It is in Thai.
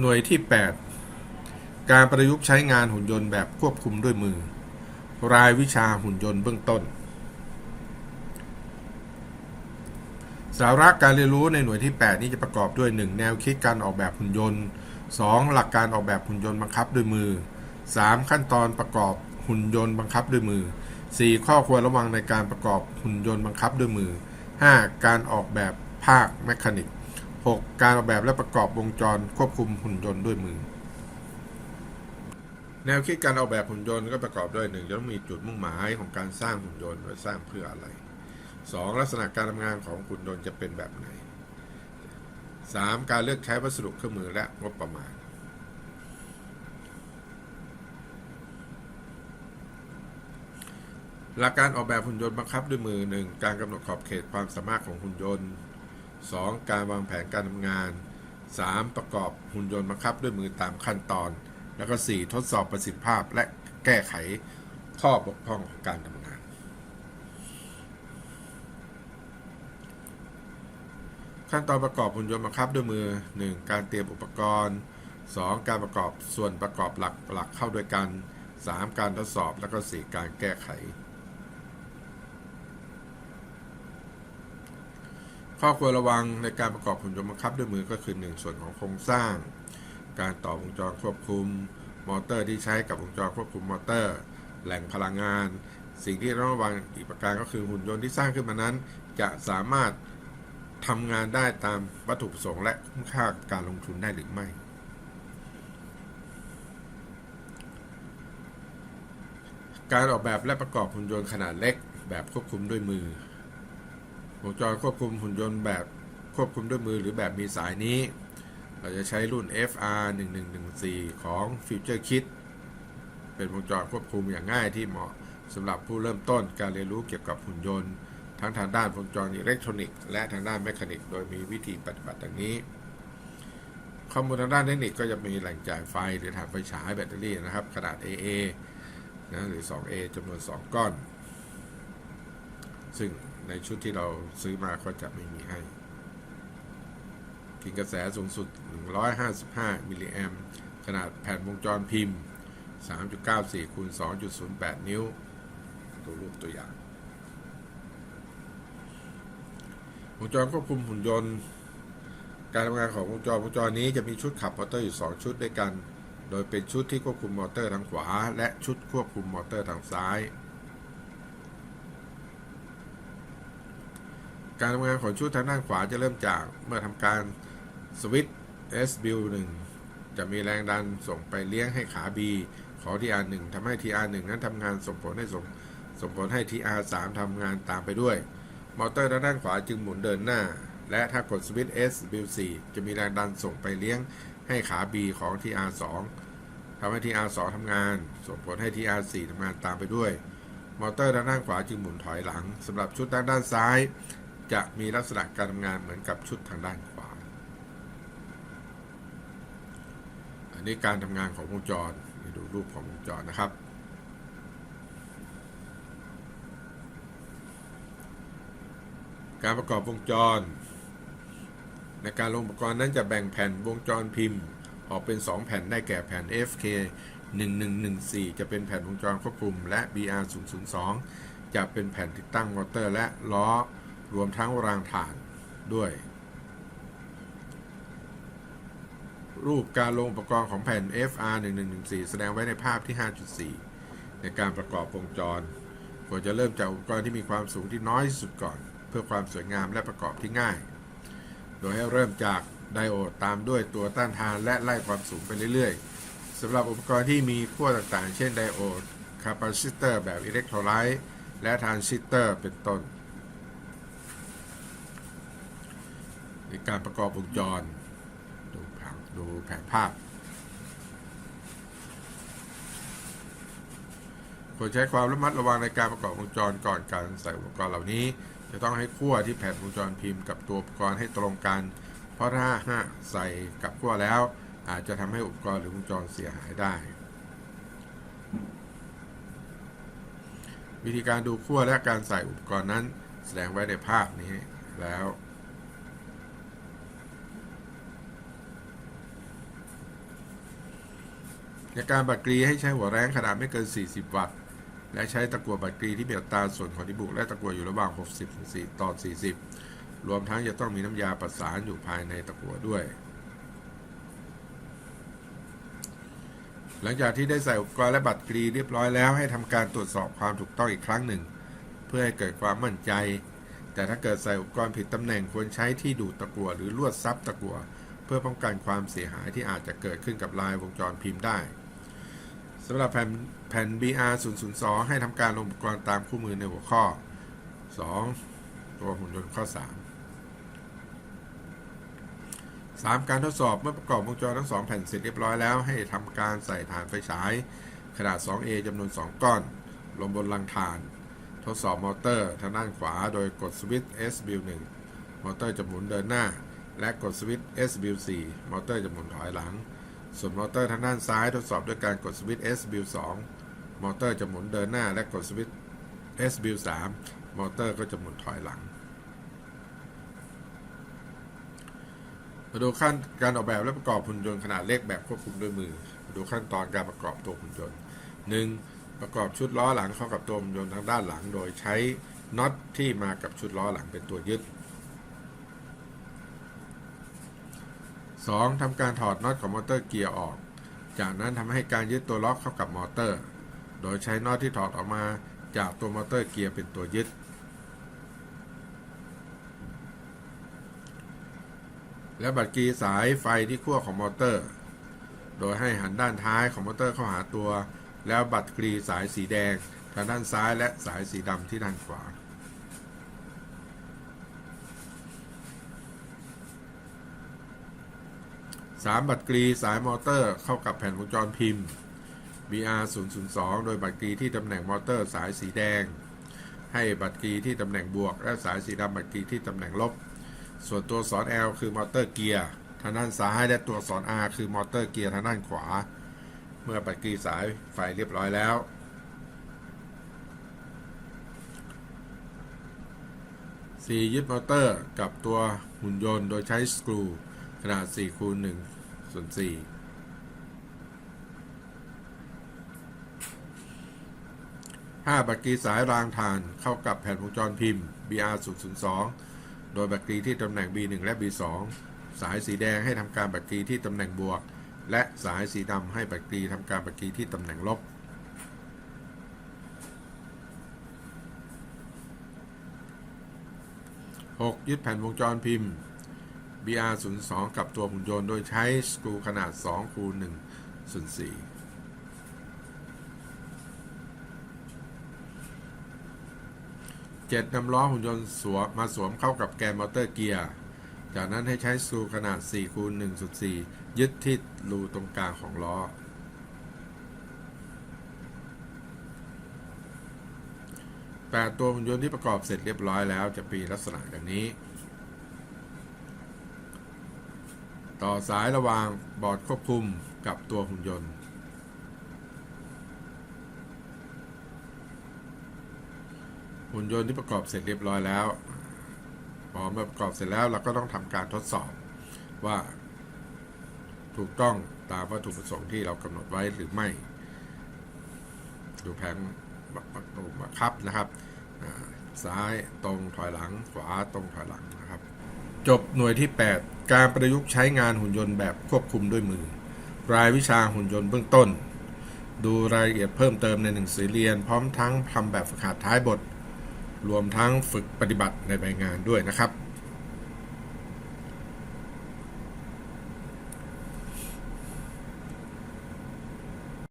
หน่วยที่ 8 การประยุกต์ใช้งานหุ่นยนต์แบบควบคุมด้วยมือ รายวิชาหุ่นยนต์เบื้องต้น สาระการเรียนรู้ในหน่วยที่ 8 นี้จะประกอบด้วย 1. แนวคิดการออกแบบหุ่นยนต์ 2. หลักการออกแบบหุ่นยนต์บังคับด้วยมือ 3. ขั้นตอนประกอบหุ่นยนต์บังคับด้วยมือ 4. ข้อควรระวังในการประกอบหุ่นยนต์บังคับด้วยมือ 5. การออกแบบภาคแมคานิก 6. การออกแบบและประกอบวงจรควบคุมหุ่นยนต์ด้วยมือ แนวคิดการออกแบบหุ่นยนต์ก็ประกอบด้วยหนึ่งจะต้องมีจุดมุ่งหมายของการสร้างหุ่นยนต์ไว้สร้างเพื่ออะไร 2. ลักษณะการทำงานของหุ่นยนต์จะเป็นแบบไหน 3. การเลือกใช้วัสดุเครื่องมือและงบประมาณ หลักการออกแบบหุ่นยนต์บังคับด้วยมือ 1. การกำหนดขอบเขตความสามารถของหุ่นยนต์ 2. การวางแผนการทำงาน 3. ประกอบหุ่นยนต์บังคับด้วยมือตามขั้นตอน แล้วก็ 4. ทดสอบประสิทธิภาพและแก้ไขข้อบกพร่องของการทำงาน ขั้นตอนประกอบหุ่นยนต์บังคับด้วยมือ 1. การเตรียมอุปกรณ์ 2. การประกอบส่วนประกอบหลักหลักเข้าด้วยกัน 3. การทดสอบ แล้วก็ 4. การแก้ไข ข้อควรระวังในการประกอบหุ่นยนต์บังคับด้วยมือก็คือ 1 ส่วนของโครงสร้าง การต่อวงจรควบคุม มอเตอร์ที่ใช้กับวงจรควบคุมมอเตอร์ แหล่งพลังงาน สิ่งที่ต้องระวังอีกประการก็คือหุ่นยนต์ที่สร้างขึ้นมานั้น จะสามารถทำงานได้ตามวัตถุประสงค์และคุ้มค่าการลงทุนได้หรือไม่ การออกแบบและประกอบหุ่นยนต์ขนาดเล็กแบบควบคุมด้วยมือ วงจรควบคุมหุ่นยนต์แบบควบคุมด้วยมือหรือแบบมีสายนี้ เราจะใช้รุ่น FR 1114 ของ Future Kit เป็นวงจรควบคุมอย่างง่ายที่เหมาะสำหรับผู้เริ่มต้นการเรียนรู้เกี่ยวกับหุ่นยนต์ ทั้งทางด้านวงจรอิเล็กทรอนิกส์และทางด้านแมคานิก โดยมีวิธีปฏิบัติดังนี้ ข้อมูลทางด้านเทคนิคก็จะมีแหล่งจ่ายไฟหรือถ่านไฟฉายแบตเตอรี่นะครับขนาด AA นะหรือ 2A จำนวน 2 ก้อน ซึ่ง ในชุดที่เราซื้อมาก็จะไม่มีให้กินกระแสสูงสุด 155 มิลลิแอมขนาดแผ่นวงจรพิมพ์ 3.94คูณ2.08 นิ้ว ตัวรูปตัวอย่าง วงจรควบคุมหุ่นยนต์ การทำงานของวงจรวงจรนี้จะมีชุดขับมอเตอร์อยู่ 2 ชุดด้วยกัน โดยเป็นชุดที่ควบคุมมอเตอร์ทางขวา และชุดควบคุมมอเตอร์ทางซ้าย การทำงานของชุดทางด้านขวาจะเริ่มจากเมื่อทำการสวิตช์ S build 1จะมีแรงดันส่งไปเลี้ยงให้ขา B ของ TR1 ทำให้ TR1 นั้นทำงานส่งผลให้ส่งส่งผลให้ TR3 ทำงานตามไปด้วย มอเตอร์ทางด้านขวาจึงหมุนเดินหน้า และถ้ากดสวิตช์ S build 4จะมีแรงดันส่งไปเลี้ยงให้ขา B ของ TR2 ทำให้ TR2 ทำงาน ส่งผลให้ TR4 ทำงานตามไปด้วย มอเตอร์ทางด้านขวาจึงหมุนถอยหลังสำหรับชุดทางด้านซ้าย จะมีลักษณะการทำงานเหมือนกับชุดทางด้านขวา อันนี้การทำงานของวงจรดูรูปของวงจรนะครับ การประกอบวงจร ในการลงอุปกรณ์นั้นจะแบ่งแผ่นวงจรพิมพ์ ออกเป็น 2 แผ่นได้แก่แผ่น FK 1114 จะเป็นแผ่นวงจรควบคุม และ BR 002 จะเป็นแผ่นติดตั้งมอเตอร์และล้อ รวมทั้งรางถ่านด้วย รูปการลงอุปกรณ์ของแผ่น FR 1114 แสดงไว้ในภาพที่ 5.4 ในการประกอบวงจร ควรจะเริ่มจากอุปกรณ์ที่มีความสูงที่น้อยที่สุดก่อน เพื่อความสวยงามและประกอบที่ง่าย โดยให้เริ่มจากไดโอดตามด้วยตัวต้านทานและไล่ความสูงไปเรื่อยๆสำหรับอุปกรณ์ที่มีขั้วต่างๆ เช่นไดโอดคาปาซิเตอร์แบบอิเล็กโทรไลต์และทรานซิสเตอร์เป็นต้น ในการประกอบวงจร ดูแผนดูแผนภาพควรใช้ความระมัดระวังในการประกอบวงจรก่อนการใส่อุปกรณ์เหล่านี้ จะต้องให้ขั้วที่แผ่นวงจรพิมพ์กับตัวอุปกรณ์ให้ตรงกัน เพราะถ้าหากใส่กับขั้วแล้ว อาจจะทำให้อุปกรณ์หรือวงจรเสียหายได้ วิธีการดูขั้วและการใส่อุปกรณ์นั้น แสดงไว้ในภาพนี้แล้ว ในการบัตรกรีให้ใช้หัวแรงขนาดไม่เกิน 40 วัตต์ และใช้ตะกั่วบัตรกรีที่มีอัตราส่วนของดิบุกและตะกั่วอยู่ระหว่าง 60ถึง4ต่อ 40 รวมทั้งจะต้องมีน้ำยาประสานอยู่ภายในตะกั่วด้วย หลังจากที่ได้ใส่อุปกรณ์และบัตรกรีเรียบร้อยแล้วให้ทำการตรวจสอบความถูกต้องอีกครั้งหนึ่ง เพื่อให้เกิดความมั่นใจ แต่ถ้าเกิดใส่อุปกรณ์ผิดตำแหน่งควรใช้ที่ดูดตะกั่วหรือลวดซับตะกั่ว เพื่อป้องกันความเสียหายที่อาจจะเกิดขึ้นกับลายวงจรพิมพ์ได้สำหรับแผ่นแผ่น BR 0 0 2ให้ทำการลงอุปกรณ์ตามคู่มือในหัวข้อ 2 ตัวหุ่นยนต์ข้อ 3 3 การทดสอบเมื่อประกอบวงจรทั้ง 2 แผ่นเสร็จเรียบร้อยแล้ว ให้ทำการใส่ฐานไฟฉาย ขนาด 2A จำนวน 2 ก้อน ลงบนรังถ่าน ทดสอบมอเตอร์ทางด้านขวาโดยกดสวิตช์ SBU1 มอเตอร์จะหมุนเดินหน้า และกดสวิตช์ SBU4 มอเตอร์จะหมุนถอยหลัง ส่วนมอเตอร์ทางด้านซ้ายทดสอบด้วยการกดสวิตช์ SBU2 มอเตอร์จะหมุนเดินหน้า และกดสวิตช์ SBU3 มอเตอร์ก็จะหมุนถอยหลัง มาดูขั้นการออกแบบและประกอบหุ่นยนต์ขนาดเล็กแบบควบคุมด้วยมือ มาดูขั้นตอนการประกอบตัวหุ่นยนต์ 1. ประกอบชุดล้อหลังเข้ากับตัวหุ่นยนต์ทางด้านหลัง โดยใช้น็อตที่มากับชุดล้อหลังเป็นตัวยึด 2. ทำการถอดน็อตของมอเตอร์เกียร์ออก จากนั้นทำให้การยึดตัวล็อกเข้ากับมอเตอร์ โดยใช้น็อตที่ถอดออกมาจากตัวมอเตอร์เกียร์เป็นตัวยึด และบัตรกรีสายไฟที่ขั้วของมอเตอร์ โดยให้หันด้านท้ายของมอเตอร์เข้าหาตัว แล้วบัตรกรีสายสีแดงทางด้านซ้ายและสายสีดำที่ด้านขวา 3 บัตรกรีสายมอเตอร์เข้ากับแผ่นวงจรพิมพ์ BR 0 0 2โดยบัตรกรีที่ตำแหน่งมอเตอร์สายสีแดง ให้บัตรกรีที่ตำแหน่งบวก และสายสีดำบัตรกรีที่ตำแหน่งลบ ส่วนตัวสอน L คือมอเตอร์เกียร์ทางด้านซ้ายและตัวสอน R คือมอเตอร์เกียร์ทางด้านขวา เมื่อบัตรกรีสายไฟเรียบร้อยแล้ว4ยึดมอเตอร์กับตัวหุ่นยนต์โดยใช้สกรู ขนาด4คูณ1ส่วน4 5บัตรกรีสายรางฐานเข้ากับแผ่นวงจรพิมพ์ BR 0 0 2 โดยบัตรกรีที่ตำแหน่ง B1 และ B2 สายสีแดงให้ทำการบัตรกรีที่ตำแหน่งบวก และสายสีดำให้บัตรกรีทำการบัตรกรีที่ตำแหน่งลบ6ยึดแผ่นวงจรพิมพ์ BR 0 2 กับตัวหุ่นยนต์โดยใช้สกรูขนาด2คูณ1ส่วน4 7นำล้อหุ่นยนต์สวมมาสวมเข้ากับแกนมอเตอร์เกียร์ จากนั้นให้ใช้สกรูขนาด4คูณ1ส่วน4ยึดที่รูตรงกลางของล้อแปดตัวหุ่นยนต์ที่ประกอบเสร็จเรียบร้อยแล้วจะมีลักษณะดังนี้ ต่อสายระหว่างบอร์ดควบคุมกับตัวหุ่นยนต์ หุ่นยนต์ที่ประกอบเสร็จเรียบร้อยแล้ว พอมื่อประกอบเสร็จแล้วเราก็ต้องทำการทดสอบว่า ถูกต้องตามวัตถุประสงค์ที่เรากำหนดไว้หรือไม่ ดูแผงประตูบังคับนะครับซ้ายตรงถอยหลังขวาตรงถอยหลังนะครับ จบหน่วยที่ 8 การประยุกต์ใช้งานหุ่นยนต์แบบควบคุมด้วยมือ รายวิชาหุ่นยนต์เบื้องต้น ดูรายละเอียดเพิ่มเติมในหนังสือเรียน พร้อมทั้งทำแบบฝึกหัดท้ายบท รวมทั้งฝึกปฏิบัติในใบงานด้วยนะครับ